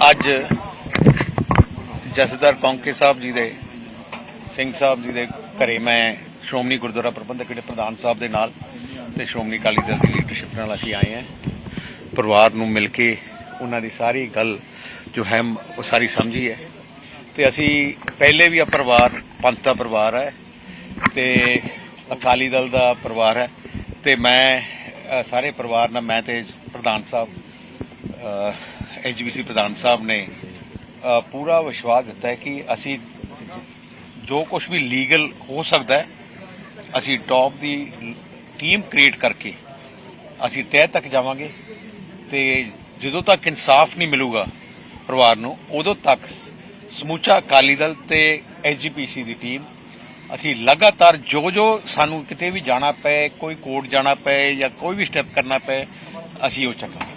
ਅੱਜ ਜਸਦਾਰ ਕੌਂਕੇ ਸਾਹਿਬ ਜੀ ਦੇ, ਸਿੰਘ ਸਾਹਿਬ ਜੀ ਦੇ ਘਰੇ ਮੈਂ ਸ਼੍ਰੋਮਣੀ ਗੁਰਦੁਆਰਾ ਪ੍ਰਬੰਧਕ ਕਮੇਟੀ ਪ੍ਰਧਾਨ ਸਾਹਿਬ ਦੇ ਨਾਲ ਤੇ ਸ਼੍ਰੋਮਣੀ ਅਕਾਲੀ ਦਲ ਦੀ ਲੀਡਰਸ਼ਿਪ ਨਾਲ ਅਸੀਂ ਆਏ ਹਾਂ। ਪਰਿਵਾਰ ਨੂੰ ਮਿਲ ਕੇ ਉਹਨਾਂ ਦੀ ਸਾਰੀ ਗੱਲ ਜੋ ਹੈ, ਉਹ ਸਾਰੀ ਸਮਝੀ ਹੈ। ਤੇ ਅਸੀਂ ਪਹਿਲੇ ਵੀ ਆ ਪਰਿਵਾਰ, ਪੰਥ ਦਾ ਪਰਿਵਾਰ ਹੈ ਤੇ ਅਕਾਲੀ ਦਲ ਦਾ ਪਰਿਵਾਰ ਹੈ ਤੇ ਮੈਂ ਸਾਰੇ ਪਰਿਵਾਰ ਨਾਲ ਮੈਂ ਤੇ ਪ੍ਰਧਾਨ ਸਾਹਿਬ ਐਜੀਬੀਸੀ ਪ੍ਰਧਾਨ ਸਾਹਿਬ ਨੇ ਪੂਰਾ ਵਿਸ਼ਵਾਸ ਦਿੱਤਾ ਹੈ ਕਿ ਅਸੀਂ ਜੋ ਕੁਝ ਵੀ ਲੀਗਲ ਹੋ ਸਕਦਾ ਹੈ, ਅਸੀਂ ਟੌਪ ਦੀ ਟੀਮ ਕ੍ਰੀਏਟ ਕਰਕੇ ਅਸੀਂ ਤਹਿ ਤੱਕ ਜਾਵਾਂਗੇ ਤੇ ਜਦੋਂ ਤੱਕ ਇਨਸਾਫ ਨਹੀਂ ਮਿਲੂਗਾ ਪਰਿਵਾਰ ਨੂੰ, ਉਦੋਂ ਤੱਕ ਸਮੂਚਾ ਅਕਾਲੀ ਦਲ ਤੇ ਐਜੀਪੀਸੀ ਦੀ ਟੀਮ ਅਸੀਂ ਲਗਾਤਾਰ ਜੋ ਜੋ ਸਾਨੂੰ ਕਿਤੇ ਵੀ ਜਾਣਾ ਪਏ, ਕੋਈ ਕੋਰਟ ਜਾਣਾ ਪਏ ਜਾਂ ਕੋਈ ਵੀ ਸਟੈਪ ਕਰਨਾ ਪਏ, ਅਸੀਂ ਉਹ ਚੱਕਾਂਗੇ।